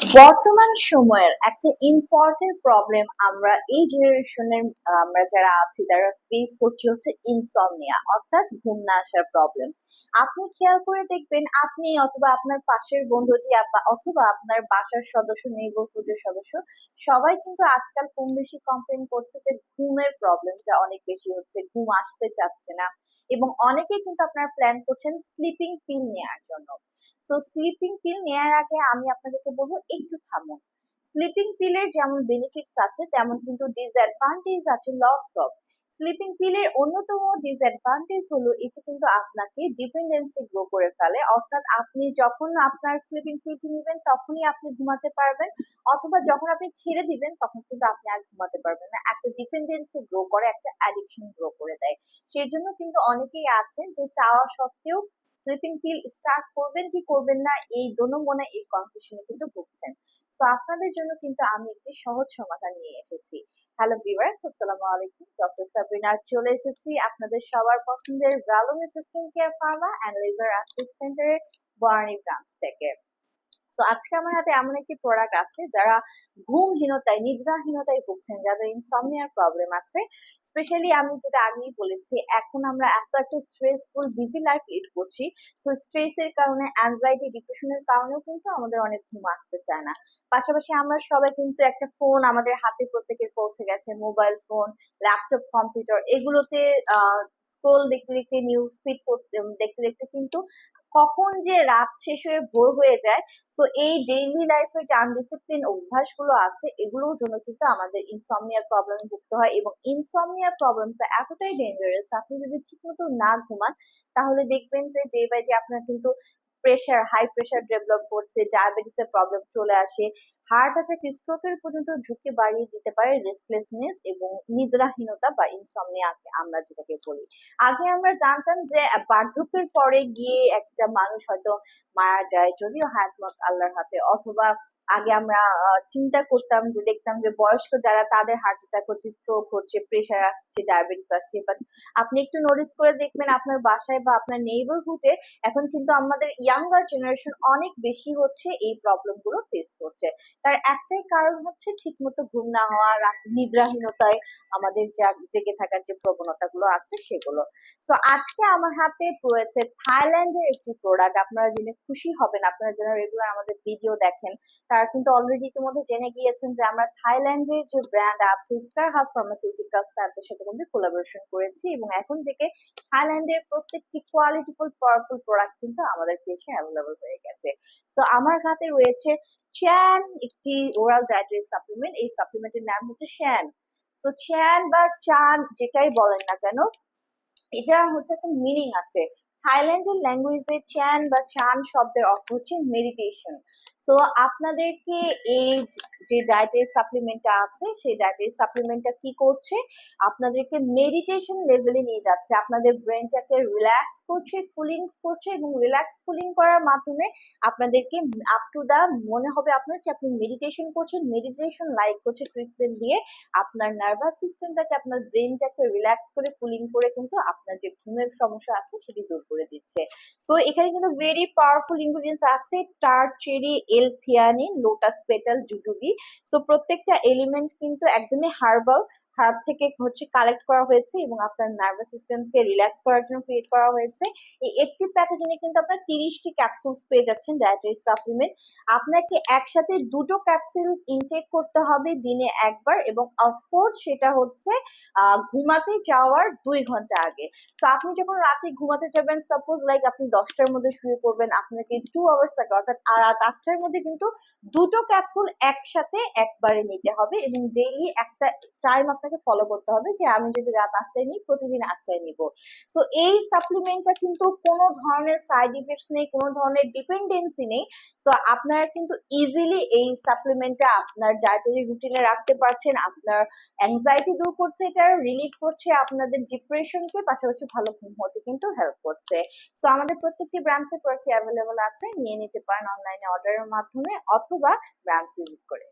বর্তমান সময়ের একটা ইম্পর্টেন্ট প্রবলেম আমরা এই জেনারেশনের আমরা যারা আছি, তারা ফেস করছি হচ্ছে ইনসমনিয়া অর্থাৎ ঘুম না আসার প্রবলেম আপনি খেয়াল করে দেখবেন, আপনি অথবা আপনার পাশের বন্ধুটি অথবা আপনার বাসার সদস্য নেইবারহুডের সদস্য, সবাই কিন্তু আজকাল কম বেশি কমপ্লেন করছে যে ঘুমের প্রবলেমটা অনেক বেশি হচ্ছে, ঘুম আসতে চাচ্ছে না। এবং অনেকে কিন্তু আপনারা প্ল্যান করছেন স্লিপিং পিল নেওয়ার জন্য। সো স্লিপিং পিল নেওয়ার আগে আমি আপনাদেরকে বলব একটু থামুন স্লিপিং পিলের যেমন বেনিফিটস আছে, তেমন কিন্তু ডিসঅ্যাডভান্টেজ আছে লটস অফ স্লিপিং পিলের অন্যতম ডিসঅ্যাডভান্টেজ হলো, এটি কিন্তু আপনাকে ডিপেন্ডেন্সি গ্রো করে ফেলে। অর্থাৎ আপনি যখন আপনার স্লিপিং পিলটি নেবেন, তখনই আপনি ঘুমাতে পারবেন। অথবা যখন আপনি ছেড়ে দিবেন, তখন কিন্তু আপনি আর ঘুমাতে পারবেন না। একটা ডিপেন্ডেন্সি গ্রো করে, একটা অ্যাডিকশন গ্রো করে দেয়। সেই জন্য কিন্তু অনেকেই আছেন যে চাওয়া সত্ত্বেও স্লিপিং পিল স্টার্ট করবেন কি করবেন না, এই দোনো মনে এই কনফিউশনে কিন্তু ভুগছেন। সো আপনাদের জন্য কিন্তু আমি একটি সহজ সমাধান নিয়ে এসেছি। হ্যালো ভিউয়ার্স আসসালামু আলাইকুম। ডক্টর সাবিনা চলে এসেছি আপনাদের সবার পছন্দের ভ্যালোমিস skin care pharma and laser aesthetic সেন্টারের বার্নি ব্রাঞ্চ থেকে। সো আজকে আমার হাতে এমন একটি প্রোডাক্ট আছে যারা ঘুমহীনতায়, নিদ্রাহীনতায় ভুগছেন, যাদের ইনসমনিয়ার প্রবলেম আছে। স্পেশালি আমি যেটা আগেই বলেছি, এখন আমরা এত একটা স্ট্রেসফুল বিজি লাইফ লিড করছি। সো স্ট্রেসের কারণে অ্যাংজাইটি ডিপ্রেশনের কারণেও কিন্তু আমাদের অনেক ঘুম আসতে চায় না। পাশাপাশি আমরা সবাই কিন্তু একটা ফোন আমাদের হাতে প্রত্যেকের পৌঁছে গেছে মোবাইল ফোন ল্যাপটপ কম্পিউটার এগুলোতে স্ক্রোল দেখতে দেখতে নিউজ ফিড দেখতে দেখতে কিন্তু কখন যে রাত শেষ হয়ে ভোর হয়ে যায় সো এই ডেইলি লাইফের যে আনডিসিপ্লিন অভ্যাসগুলো আছে, এগুলোর জন্য কিন্তু আমাদের ইনসমনিয়ার প্রবলেম ভুগতে হয় এবং ইনসমনিয়ার প্রবলেমটা এতটাই ডেঞ্জারাস আপনি যদি ঠিকমতো না ঘুমান, তাহলে দেখবেন যে ডে বাই ডে আপনার কিন্তু প্রেশার হাই প্রেশার ডেভেলপ করছে ডায়াবেটিসের প্রবলেম চলে আসে হার্ট অ্যাটাক স্ট্রোকের পর্যন্ত ঝুঁকি বাড়িয়ে দিতে পারে রেস্টলেসনেস এবং নিদ্রাহীনতা বা ইনসমনিয়া আমরা যেটাকে বলি। আগে আমরা জানতাম যে বার্ধক্যের পরে গিয়ে একটা মানুষ হয়তো মারা যায়, যদিও হায়াত মত আল্লাহর হাতে, অথবা আগে আমরা চিন্তা করতাম যে, দেখতাম যে, বয়স্ক যারা তাদের হার্ট অ্যাটাক হচ্ছে স্ট্রোক হচ্ছে প্রেশার আসছে ডায়াবেটিস আসছে বাট আপনি একটু নোটিস করে দেখবেন আপনার বাসায় বা আপনার নেইবারহুডে এখন কিন্তু আমাদের ইয়াঙ্গার জেনারেশন অনেক বেশি হচ্ছে এই প্রবলেমগুলো ফেস করছে। তার একটাই কারণ হচ্ছে ঠিকমতো ঘুম না হওয়া নিদ্রাহীনতায় আমাদের জাগ- জেগে থাকার যে প্রবণতাগুলো আছে সেগুলো। সো আজকে আমার হাতে রয়েছে থাইল্যান্ডের একটি প্রোডাক্ট আপনারা জেনে খুশি হবেন, আপনারা যারা রেগুলার আমাদের ভিডিও দেখেন কিন্তু অলরেডি ইতিমধ্যে জেনে গিয়েছেন যে আমরা থাইল্যান্ডের যে ব্র্যান্ড আছে স্টার হাব ফার্মাসিউটিক্যালস তাদের সাথে কিন্তু কোলাবোরেশন করেছি এবং এখন থেকে থাইল্যান্ডের প্রত্যেকটি কোয়ালিটিফুল পাওয়ারফুল প্রোডাক্ট কিন্তু আমাদের পেজে অ্যাভেলেবল হয়ে গেছে। সো আমার হাতে রয়েছে চ্যান একটি ওরাল ডায়েটারি সাপ্লিমেন্ট এই সাপ্লিমেন্টের নাম হচ্ছে শ্যান সো চ্যান বা চান যেটাই বলেন না কেন, এটা হচ্ছে একটা মিনিং আছে। থাইল্যান্ডের ল্যাঙ্গুয়েজে চ্যান বা চান শব্দের অর্থ হচ্ছে মেডিটেশন সো আপনাদেরকে এই যে ডায়েটের সাপ্লিমেন্টটা আছে, সেই ডায়েটের সাপ্লিমেন্টটা কি করছে? আপনাদেরকে মেডিটেশন লেভেলে নিয়ে যাচ্ছে। আপনাদের ব্রেনটাকে রিল্যাক্স করছে কুলিংস করছে এবং রিল্যাক্স কুলিং করার মাধ্যমে আপনাদেরকে আপ টু দা মনে হবে আপনার যে আপনি মেডিটেশন করছেন মেডিটেশন লাইক করছে ট্রিটমেন্ট দিয়ে আপনার নার্ভাস সিস্টেমটাকে আপনার ব্রেনটাকে রিল্যাক্স করে কুলিং করে কিন্তু আপনার যে ঘুমের সমস্যা আছে, সেটি দূর করে দিচ্ছে। সো এখানে কিন্তু ভেরি পাওয়ারফুল ইনগ্রিডিয়েন্টস আছে। টার চেরি এল লোটাস পেটাল জুজুবি সো প্রত্যেকটা এলিমেন্ট কিন্তু একদমই হার্বাল হার্ব থেকে হচ্ছে কালেক্ট করা হয়েছে এবং আপনার নার্ভাস সিস্টেমকে রিল্যাক্স করার জন্য ক্রিয়েট করা হয়েছে। এই একটি প্যাকেজিংয়ে কিন্তু আপনার তিরিশটি ক্যাপসুলস পেয়ে যাচ্ছেন ডায়েটারি সাপ্লিমেন্ট আপনাকে একসাথে দুটো ক্যাপসুল ইনটেক করতে হবে দিনে একবার এবং অফকোর্স সেটা হচ্ছে ঘুমাতে যাওয়ার দুই ঘণ্টা আগে। সো আপনি যখন রাতে ঘুমাতে যাবেন সাপোজ লাইক আপনি দশটার মধ্যে শুয়ে পড়বেন, আপনাকে টু আওয়ার্স আগে অর্থাৎ আর রাত আটটার মধ্যে কিন্তু দুটো ক্যাপসুল একসাথে একবারে নিতে হবে এবং ডেইলি একটা টাইম আপনাকে ফলো করতে হবে যে আমি যদি রাত আটটায় নিই, প্রতিদিন আটটায় নিব। সো এই সাপ্লিমেন্টটা কিন্তু কোনো ধরনের সাইড ইফেক্টস নেই, কোনো ধরনের ডিপেন্ডেন্সি নেই। সো আপনারা কিন্তু ইজিলি এই সাপ্লিমেন্টটা আপনার ডায়েটারি রুটিনে রাখতে পারছেন। আপনার অ্যাংজাইটি দূর করছে, এটা রিলিফ করছে, আপনাদের ডিপ্রেশনকে পাশাপাশি ভালো ঘুম হতে কিন্তু হেল্প করছে। সো আমাদের প্রত্যেকটি ব্রাঞ্চে প্রোডাক্টটি অ্যাভেলেবল আছে। নিয়ে নিতে পারেন অনলাইনে অর্ডারের মাধ্যমে অথবা ব্রাঞ্চ ভিজিট করে।